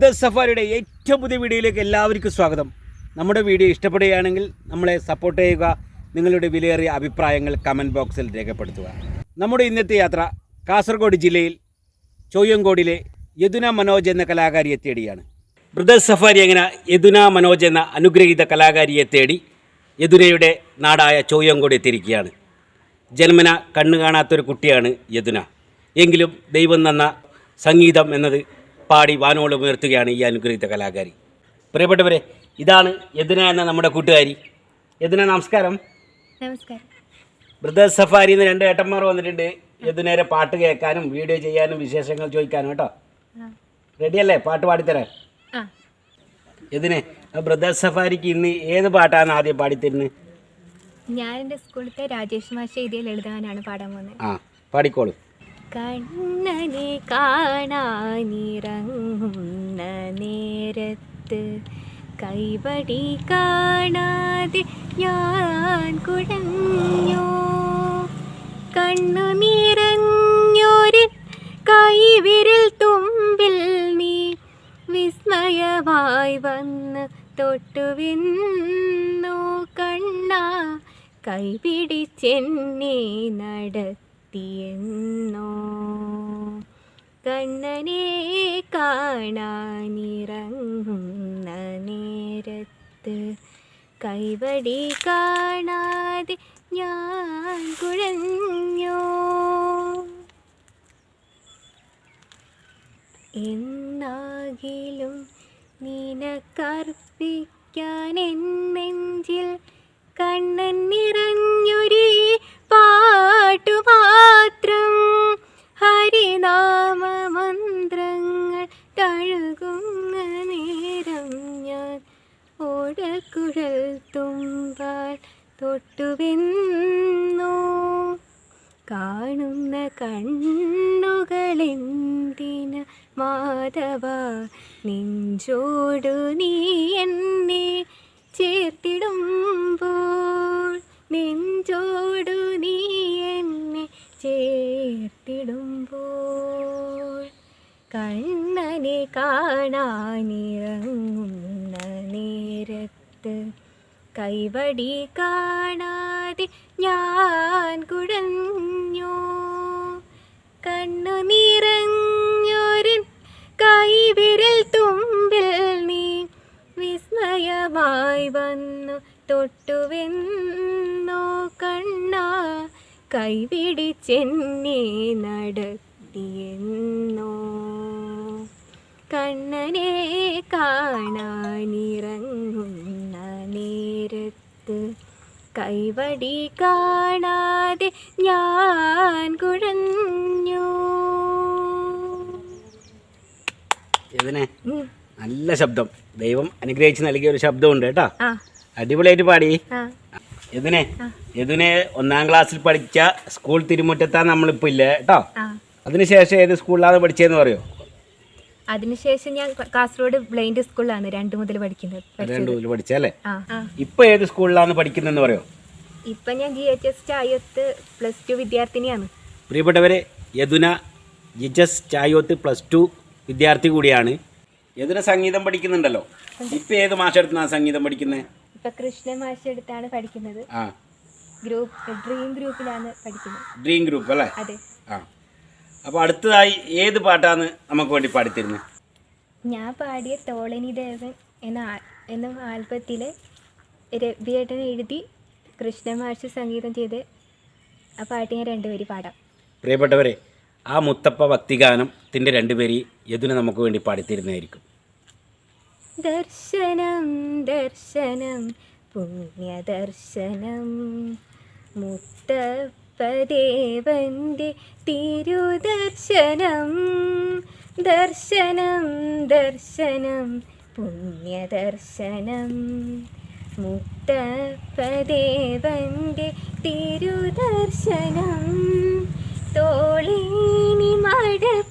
Brothers സഫാരിയുടെ ഏറ്റവും പുതിയ വീഡിയോയിലേക്ക് എല്ലാവർക്കും സ്വാഗതം. നമ്മുടെ വീഡിയോ ഇഷ്ടപ്പെടുകയാണെങ്കിൽ നമ്മളെ സപ്പോർട്ട് ചെയ്യുക നിങ്ങളുടെ വിലയേറിയ അഭിപ്രായങ്ങൾ കമന്റ് ബോക്സിൽ രേഖപ്പെടുത്തുക. നമ്മുടെ ഇന്നത്തെ യാത്ര കാസർഗോഡ് ജില്ലയിൽ ചോയ്യങ്കോടിലെ യദുന മനോജ് എന്ന കലാകാരിയെ തേടിയാണ്. ബ്രദർ സഫാരി എങ്ങനെ യദുന മനോജ് എന്ന അനുഗ്രഹീത കലാകാരിയെ തേടി യദുനയുടെ നാടായ ചോയ്യങ്കോട് എത്തിയിരിക്കുകയാണ്. ജന്മന കണ്ണു കാണാത്തൊരു കുട്ടിയാണ് യദുന. എങ്കിലും ദൈവം തന്ന സംഗീതം എന്നത് പാടി വാനോളം ഉയർത്തുകയാണ് ഈ അനുഗ്രഹീത കലാകാരി. പ്രിയപ്പെട്ടവരെ ഇതാണ് യദുന എന്ന നമ്മുടെ കൂട്ടുകാരി. യദുന നമസ്കാരം. നമസ്കാരം. ബ്രദേഴ്സ് സഫാരി എന്ന് രണ്ട് ഏട്ടന്മാർ വന്നിട്ടുണ്ട്. യദുനേരെ പാട്ട് കേൾക്കാനും വീഡിയോ ചെയ്യാനും വിശേഷങ്ങൾ ചോദിക്കാനും കേട്ടോ. റെഡിയല്ലേ? പാട്ട് പാടിത്തരാൻ? യദുനെ ബ്രദേഴ്സ് സഫാരിക്ക് ഇന്ന് ഏത് പാട്ടാണ് ആദ്യം പാടിത്തരുന്നത്? ഞാൻ എന്റെ സ്കൂളിലത്തെ രാജേഷ് മാഷ എഴുതിയ ലളിതാനാണ് പാടാൻ പോകുന്നത്. ആ പാടിക്കോളൂ. കണ്ണനെ കാണാനിറങ്ങുന്ന നേരത്ത് കൈവടി കാണാതെ ഞാൻ കുഴഞ്ഞോ? കണ്ണു നിറഞ്ഞൊരു കൈവിരൽ തുമ്പിൽ നീ വിസ്മയമായി വന്ന് തൊട്ടുവെന്നോ കണ്ണ. കൈപിടിച്ചെന്നെ നടത്തിയെന്നോ കണ്ണനെ കാണാനിറങ്ങുന്ന നേരത്ത് കൈവടി കാണാതെ ഞാൻ കുഴഞ്ഞോ? എന്നാകിലും നിനക്കർപ്പിക്കാൻ എൻ നെഞ്ചിൽ കണ്ണൻ നിറഞ്ഞൊരു ചേർത്തിടുമ്പോൾ കണ്ണനെ കാണാനിറങ്ങുന്ന നേരത്ത് കൈവടി കാണാതെ ഞാൻ കുഴഞ്ഞോ. കണ്ണു നിറഞ്ഞൊരു കൈവിരൽ തുമ്പിൽ നീ വിസ്മയമായി വന്നു. തൊട്ടുവെന്നോ കണ്ണ കൈപിടിച്ചെന്നെ നടത്തിയെന്നോ? കണ്ണനെ കാണാനിറങ്ങുന്ന നേരത്ത് കൈവടി കാണാതെ ഞാൻ കുഴഞ്ഞു. നല്ല ശബ്ദം. ദൈവം അനുഗ്രഹിച്ച് നൽകിയ ഒരു ശബ്ദമുണ്ട് കേട്ടോ. അടിപൊളിയായിട്ട് പാടി. യദുനെ. യദുനെ ഒന്നാം ക്ലാസ്സിൽ പഠിച്ച സ്കൂൾ തിരുമുറ്റത്താ നമ്മളിപ്പോ ഇല്ല കേട്ടോ? ആ. അതിനുശേഷം ഏത് സ്കൂളിലാണ് പഠിച്ചതെന്ന് പറയോ? അതിനുശേഷം ഞാൻ കാസർഗോഡ് ബ്ലൈൻഡ് സ്കൂളിലാണ് രണ്ടു മുതൽ പഠിക്കുന്നത് രണ്ടു മുതൽ പഠിച്ചല്ലേ ഇപ്പൊ ഏത് സ്കൂളിലാണ് പഠിക്കുന്നതെന്ന് പറയോ? ഇപ്പൊ ഞാൻ G H S Chayath plus two വിദ്യാർത്ഥിനിയാണ്. പ്രിയപ്പെട്ടവരെ Yaduna S Chayoth plus two വിദ്യാർത്ഥി കൂടിയാണ്. യദുന സംഗീതം പഠിക്കുന്നുണ്ടല്ലോ. ഇപ്പൊ ഏത് മാഷെടുത്താണ് സംഗീതം പഠിക്കുന്നത് ഇപ്പം കൃഷ്ണൻ മാഷ് എടുത്താണ് പഠിക്കുന്നത്. ഗ്രൂപ്പ് ഡ്രീം ഗ്രൂപ്പിലാണ് പഠിക്കുന്നത്. ഡ്രീം ഗ്രൂപ്പ് അല്ലേ? അതെ. ആ. അപ്പോൾ അടുത്തതായി ഏത് പാട്ടാണ് നമുക്ക് വേണ്ടി പാടിത്തരുന്നത് ഞാൻ പാടിയ തോളനി ദേവൻ എന്ന എന്ന ആൽബത്തിലെ രവിയേട്ടൻ എഴുതി കൃഷ്ണൻ മാഷ് സംഗീതം ചെയ്ത് ആ പാട്ട് ഞാൻ രണ്ടുപേരി പാടാം. പ്രിയപ്പെട്ടവരെ ആ മുത്തപ്പ ഭക്തിഗാനത്തിന്റെ രണ്ടുപേരി യദുന നമുക്ക് വേണ്ടി പാടിത്തരുന്നതായിരിക്കും. ദർശനം ദർശനം പുണ്യദർശനം. മുത്തപ്പദേവന്റെ തിരുദർശനം ദർശനം ദർശനം പുണ്യദർശനം. മുത്തപ്പദേവന്റെ തിരുദർശനം തോളിനി മടപ്പുര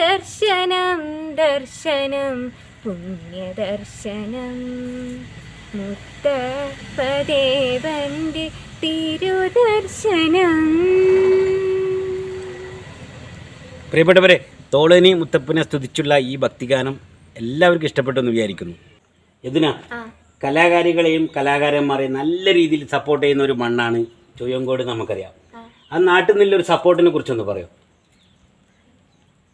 ദർശനം ദർശനം പുണ്യദർശനം. മുത്തപ്പദേവന്റെ തിരുദർശനം. പ്രിയപ്പെട്ടവരെ തോളനി മുത്തപ്പനെ സ്തുതിച്ചുള്ള ഈ ഭക്തിഗാനം എല്ലാവർക്കും ഇഷ്ടപ്പെട്ടെന്ന് വിചാരിക്കുന്നു. എന്തിനാ കലാകാരികളെയും കലാകാരന്മാരെയും നല്ല രീതിയിൽ സപ്പോർട്ട് ചെയ്യുന്ന ഒരു മണ്ണാണ് ചുയ്യങ്കോട് നമുക്കറിയാം. ആ. നാട്ടിൽ നിന്നുള്ള ഒരു സപ്പോർട്ടിനെ കുറിച്ചൊന്ന് പറയോ.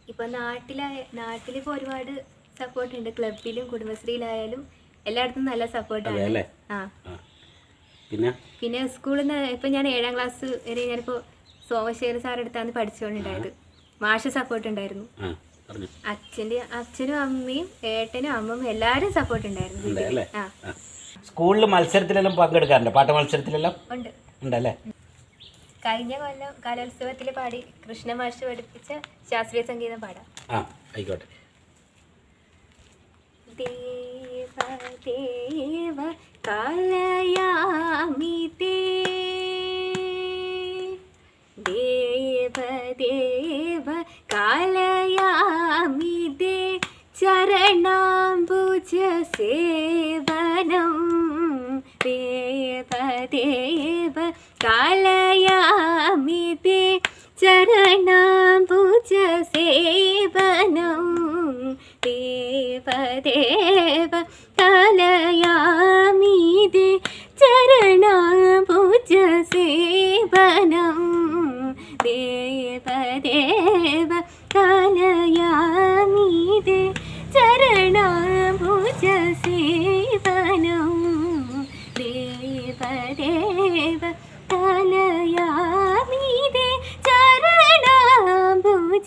ഇപ്പൊ നാട്ടിലായ നാട്ടിലിപ്പോ ഒരുപാട് സപ്പോർട്ട് ഉണ്ട്. ക്ലബിലും കുടുംബശ്രീയിലായാലും എല്ലായിടത്തും നല്ല സപ്പോർട്ട് സപ്പോർട്ടാണ് അല്ലേ? ആ. പിന്നെ? പിന്നെ സ്കൂളിൽ നിന്ന് ഇപ്പം ഞാൻ ഏഴാം ക്ലാസ് വരെ ഞാനിപ്പോൾ സോമശേഖര സാർ അടുത്താണ് പഠിച്ചുകൊണ്ടുണ്ടായത് മാഷ സപ്പോർട്ട് ഉണ്ടായിരുന്നു. അച്ഛന്റെ അച്ഛനും അമ്മയും ഏട്ടനും അമ്മയും എല്ലാവരും സപ്പോർട്ട് ഉണ്ടായിരുന്നു. സ്കൂളിൽ മത്സരത്തിലെല്ലാം പങ്കെടുക്കാറുണ്ട്? പാട്ട് മത്സരത്തിലെല്ലാം? ഉണ്ട്. ഉണ്ടല്ലേ? കഴിഞ്ഞ കൊല്ലം കലോത്സവത്തിൽ പാടി കൃഷ്ണ മാഷ് പഠിപ്പിച്ച ശാസ്ത്രീയ സംഗീതം പാടാം. ആ ആയിക്കോട്ടെ. ദേവ ദേവ കലയാമി ദേവ ദേവ കലയാമി ദേ ചരണാംബുജ സേവനം. ദേവ ദേവ കലയാമി ദേ ചരണാംബുജ സേവനം. ദേവദേവ കലയാമിതി ചരണാംബുജ സേവനം. ദേവദേവ കലയാമിതി ചരണാംബുജ സേവനം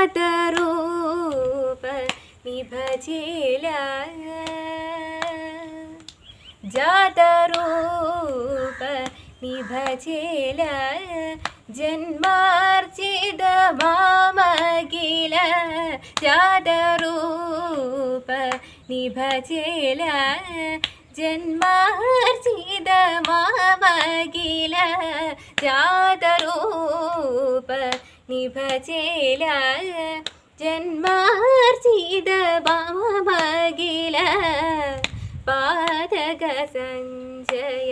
ശതരൂപ വിഭജില. ജാതരൂപ വിഭജില. ജന്മാർജിത മാമകില ജാതരൂപ നിഭജില ജന്മാർജിത മാമകില ജാതരൂപ നിഭജേല ജന്മാർജിത ഭാമകില പാതക സഞ്ജയമിഹ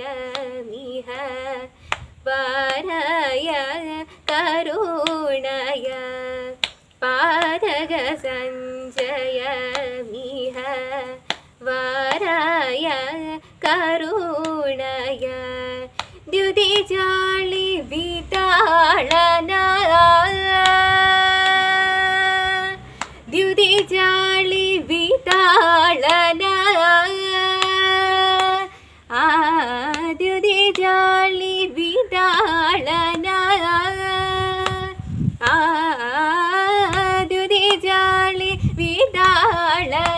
പാരയ കരുണയ പാതക സഞ്ജയമിഹ വാരായ കരുണയ ಜಾಳಿ ವಿತಾಳನ ದ್ಯುತಿ ಜಾಳಿ ವಿತಾಳನ ಆ ದ್ಯುತಿ ಜಾಳಿ ವಿತಾಳನ ಆ ದ್ಯುತಿ ಜಾಳಿ ವಿತಾಳನ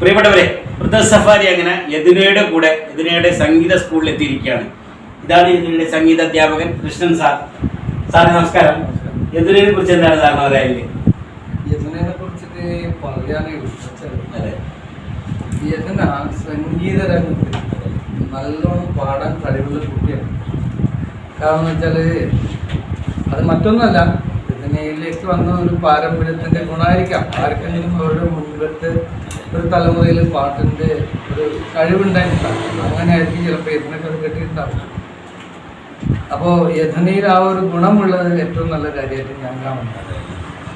പ്രിയപ്പെട്ടവരെ വൃദ്ധ സഫാരി അങ്ങനെ യദുനയുടെ കൂടെ യദുനയുടെ സംഗീത സ്കൂളിൽ എത്തിയിരിക്കുകയാണ്. ഇതാണ് യദുനയുടെ സംഗീത അധ്യാപകൻ കൃഷ്ണൻ സാർ. സാർ നമസ്കാരം. യദുനയെ കുറിച്ച് എന്താണ് സാറിന് പറയാനില്ലേ? യമുനെ കുറിച്ചിട്ട് സംഗീത രംഗത്ത് നല്ലോണം പാടാൻ കഴിവുള്ള കുട്ടിയാണ്. കാരണം വെച്ചാൽ അത് മറ്റൊന്നല്ല യമുനയിലേക്ക് വന്ന ഒരു പാരമ്പര്യത്തിന്റെ ഗുണമായിരിക്കാം. ആർക്കെങ്കിലും അവരുടെ മുൻപത്തെ ഒരു തലമുറയിൽ പാട്ടിന്റെ ഒരു കഴിവുണ്ടായിട്ടുണ്ടാവും അങ്ങനെ ആയിരിക്കും ചിലപ്പോൾ യഥനൊക്കെ അത് കിട്ടിയിട്ടുണ്ടാവും അപ്പോൾ യഥനയിൽ ആ ഒരു ഗുണമുള്ളത് ഏറ്റവും നല്ല കാര്യമായിട്ട് ഞാൻ കാണുന്നത്.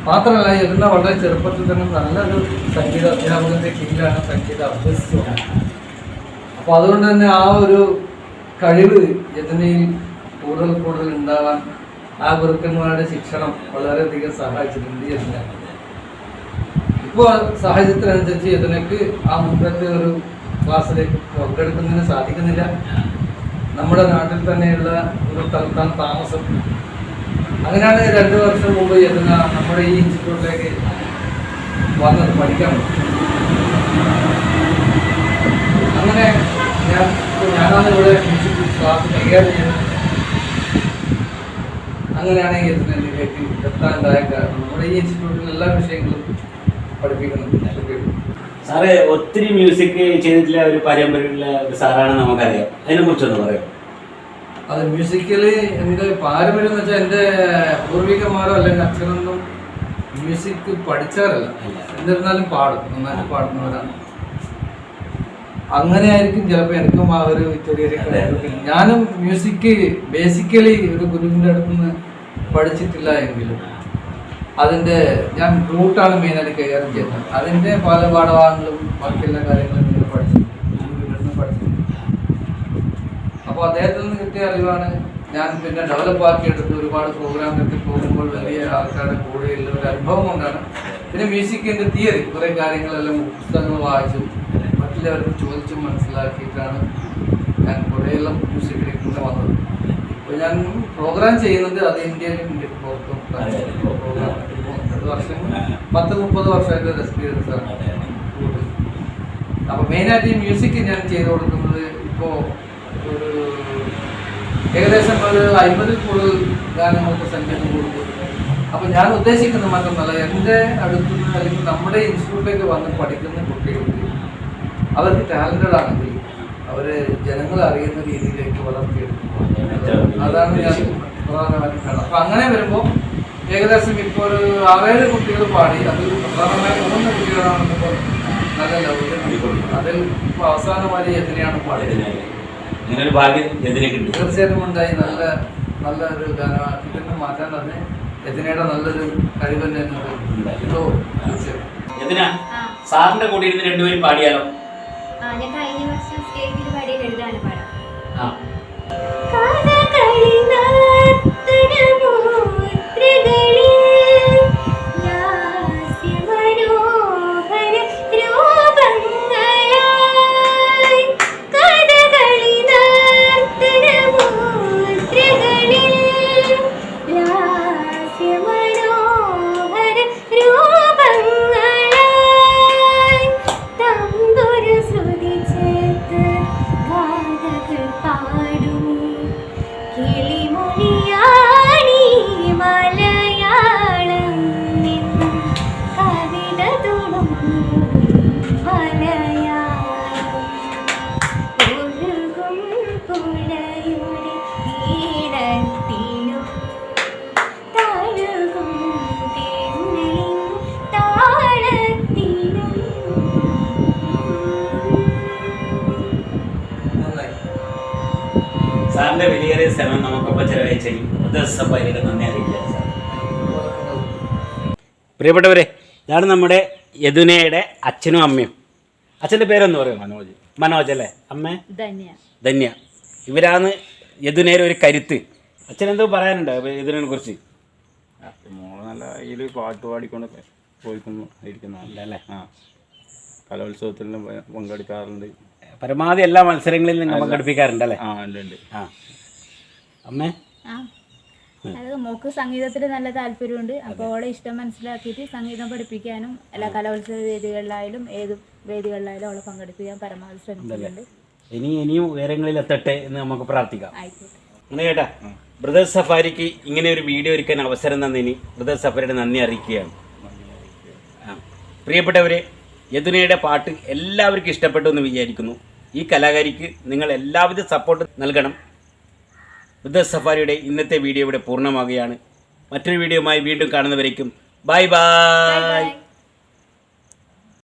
മാത്രമല്ല യഥന വളരെ ചെറുപ്പത്തിൽ തന്നെ നല്ലൊരു സംഗീത അധ്യാപകന്റെ കീഴിലാണ് സംഗീതം അഭ്യസിച്ചു അപ്പോൾ അതുകൊണ്ട് തന്നെ ആ ഒരു കഴിവ് യഥനയിൽ കൂടുതൽ കൂടുതൽ ഉണ്ടാവാൻ ആ ഗുരുക്കന്മാരുടെ ശിക്ഷണം വളരെയധികം സഹായിച്ചിട്ടുണ്ട് യഥന ഇപ്പോൾ സാഹചര്യത്തിനനുസരിച്ച് ഇതിനേക്ക് ആ മുമ്പത്തെ ഒരു ക്ലാസ്സിലേക്ക് പങ്കെടുക്കുന്നതിന് സാധിക്കുന്നില്ല. നമ്മുടെ നാട്ടിൽ തന്നെയുള്ള ഒരു സ്ഥലത്താണ് താമസം. അങ്ങനെയാണ് രണ്ട് വർഷം മുമ്പ് എത്തുന്ന നമ്മുടെ ഈ ഇൻസ്റ്റിറ്റ്യൂട്ടിലേക്ക് വന്നത് പഠിക്കാൻ. അങ്ങനെ ഞാൻ ഞാനാണ് ഇവിടെ ഇൻസ്റ്റിറ്റ്യൂട്ട് ക്ലാസ് കൈകാര്യം ചെയ്യുന്നത്. അങ്ങനെയാണ് യഥനയിലേക്ക് എത്താനുണ്ടായ കാരണം നമ്മുടെ ഈ ഇൻസ്റ്റിറ്റ്യൂട്ടിൽ എല്ലാ വിഷയങ്ങളും പഠിപ്പിക്കുന്നുണ്ട് കുട്ടികൾ സാറേ ഒത്തിരി മ്യൂസിക് ചെയ്തിട്ടുള്ള ഒരു പാരമ്പര്യമുള്ള ഒരു സാറാണ് നമുക്കറിയാം. അതിനെ കുറിച്ചൊന്ന് പറയാം. അത് മ്യൂസിക്കലി എന്റെ പാരമ്പര്യം എന്ന് വെച്ചാൽ എന്റെ പൂർവികമാരോ അല്ലെങ്കിൽ അച്ഛനൊന്നും മ്യൂസിക് പഠിച്ചാറല്ല. എന്നിരുന്നാലും പാടും. നന്നായിട്ട് പാടുന്നവരാണ്. അങ്ങനെ ആയിരിക്കും ചിലപ്പോൾ എനിക്കും ആ ഒരു ചെറിയൊരു കഴിവ്. ഞാനും മ്യൂസിക് ബേസിക്കലി ഒരു ഗുരുവിന്റെ അടുത്ത് നിന്ന് പഠിച്ചിട്ടില്ല എങ്കിലും. അതിന്റെ ഞാൻ റൂട്ടാണ് മെയിനായിട്ട് കൈകാര്യം ചെയ്യുന്നത്. അതിന്റെ പല പാഠഭാഗങ്ങളും ബാക്കിയെല്ലാ കാര്യങ്ങളും ഇങ്ങനെ പഠിച്ചിട്ടുണ്ട്. അടുത്ത് പഠിച്ചിട്ടുണ്ട്. അപ്പോൾ അദ്ദേഹത്തിൽ നിന്ന് കിട്ടിയ അറിവാണ് ഞാൻ പിന്നെ ഡെവലപ്പ് ആക്കി എടുത്ത് ഒരുപാട് പ്രോഗ്രാമിലൊക്കെ പോകുമ്പോൾ വലിയ ആൾക്കാരുടെ കൂടെയുള്ള ഒരു അനുഭവം കൊണ്ടാണ്. പിന്നെ മ്യൂസിക്കിന്റെ തിയറി കുറേ കാര്യങ്ങളെല്ലാം പുസ്തകങ്ങൾ വായിച്ചു. മറ്റുള്ളവർക്ക് ചോദിച്ചും മനസ്സിലാക്കിയിട്ടാണ് ഞാൻ കുറേയെല്ലാം മ്യൂസിക്കിലേക്ക് വന്നത്. അപ്പോൾ ഞാൻ പ്രോഗ്രാം ചെയ്യുന്നത് അത് ഇന്ത്യയിലും ഇന്ത്യയ്ക്ക് പുറത്തും പ്രോഗ്രാം പത്ത് പത്ത് മുപ്പത് വർഷമായിട്ട് എക്സ്പീരിയൻസ് ആണ്. അപ്പോൾ മെയിനായിട്ട് ഈ മ്യൂസിക് ഞാൻ ചെയ്തു കൊടുക്കുന്നത് ഇപ്പോൾ ഒരു ഏകദേശം ഒരു അമ്പതിൽ കൂടുതൽ ഗാനങ്ങൾക്ക് സംഗീതം കൊടുക്കും അപ്പോൾ ഞാൻ ഉദ്ദേശിക്കുന്നത് മാത്രമല്ല എന്റെ അടുത്തുനിന്ന് അല്ലെങ്കിൽ നമ്മുടെ ഇൻസ്റ്റിറ്റ്യൂട്ടിലേക്ക് വന്ന് പഠിക്കുന്ന കുട്ടികൾക്ക് അവർക്ക് ടാലന്റഡ് ആണെങ്കിൽ അവർ ജനങ്ങൾ അറിയുന്ന രീതിയിലേക്ക് വളർത്തിയെടുക്കും അതാണ് ഞാൻ പ്രധാനമായിട്ടും കാണുന്നത് അപ്പോൾ അങ്ങനെ വരുമ്പോൾ ഏകദേശം ഇപ്പോൾ ഒരു ആറേഴ് കുട്ടികൾ പാടി. അത് പ്രധാനമായി മൂന്ന് കുട്ടികളാണെന്നിപ്പോൾ നല്ല ലൗകര്യം അതിൽ ഇപ്പോൾ അവസാനമായി എതിനെയാണ് പാടിയത്. അങ്ങനെ ഒരു ഭാഗ്യം തീർച്ചയായിട്ടും ഉണ്ടായി. നല്ല നല്ല ഒരു ഗാനം ഇതിന് മാറ്റാൻ തന്നെ എതിനയുടെ നല്ലൊരു കഴിവ് തന്നെ ഉണ്ട്. സാറിന്റെ കൂടെ ഇരുന്ന് രണ്ടുപേരും പാടിയാലോ? ആ ഞാൻ കഴിഞ്ഞ വർഷം സ്റ്റേജിൽ പാടിയ എഴുതാണ് പാടാം. ആ. സമയം നമുക്കൊപ്പം ചെലവഴിച്ചു ബ്രദേഴ്സ് സഫാരിയുടെ നന്ദി പ്രിയപ്പെട്ടവരെ ഇതാണ് നമ്മുടെ യദുനയുടെ അച്ഛനും അമ്മയും. അച്ഛന്റെ പേരെന്ന് പറയും മനോജ്. മനോജ് അല്ലേ? അമ്മ? ധന്യ. ധന്യ. ഇവരാണ് യദുനേര ഒരു കരുത്ത്. അച്ഛൻ എന്തോ പറയാനുണ്ടോ യദുനെ കുറിച്ച്? മോൾ നല്ല ഇതിൽ പാട്ട് പാടിക്കൊണ്ട് പോയിക്കുന്നു ഇരിക്കുന്നു. അല്ലേ ആ. കലോത്സവത്തിൽ പങ്കെടുക്കാറുണ്ട്. പരമാവധി എല്ലാ മത്സരങ്ങളിലും നിങ്ങൾ പങ്കെടുപ്പിക്കാറുണ്ട് അല്ലേ? ആ ഉണ്ട് ഉണ്ട്. ആ. അമ്മേ? അത് മോക്ക് സംഗീതത്തിൽ നല്ല താല്പര്യമുണ്ട്. അപ്പോൾ അവളെ ഇഷ്ടം മനസ്സിലാക്കിയിട്ട് സംഗീതം പഠിപ്പിക്കാനും എല്ലാ കലോത്സവ വേദികളിലായാലും ഏത് വേദികളിലായാലും അവളെ പങ്കെടുപ്പിക്കാൻ പരമാവധി ശ്രമിക്കുന്നുണ്ട്. ഇനി ഇനിയും ഉയരങ്ങളിൽ എത്തട്ടെ എന്ന് നമുക്ക് പ്രാർത്ഥിക്കാം. അങ്ങനെ കേട്ടാ? ബ്രദർ സഫാരിക്ക് ഇങ്ങനെ ഒരു വീഡിയോ ഒരുക്കാൻ അവസരം തന്നതിന് ബ്രദർ സഫാരിയുടെ നന്ദി അറിയിക്കുകയാണ്. പ്രിയപ്പെട്ടവരെ യദുനയുടെ പാട്ട് എല്ലാവർക്കും ഇഷ്ടപ്പെട്ടു എന്ന് വിചാരിക്കുന്നു. ഈ കലാകാരിക്ക് നിങ്ങൾ എല്ലാവിധ സപ്പോർട്ട് നൽകണം. ബ്രദേഴ്സ് സഫാരിയുടെ ഇന്നത്തെ വീഡിയോ ഇവിടെ പൂർണമാകുകയാണ് മറ്റൊരു വീഡിയോയുമായി വീണ്ടും കാണുന്നവരേക്കും. Bye bye.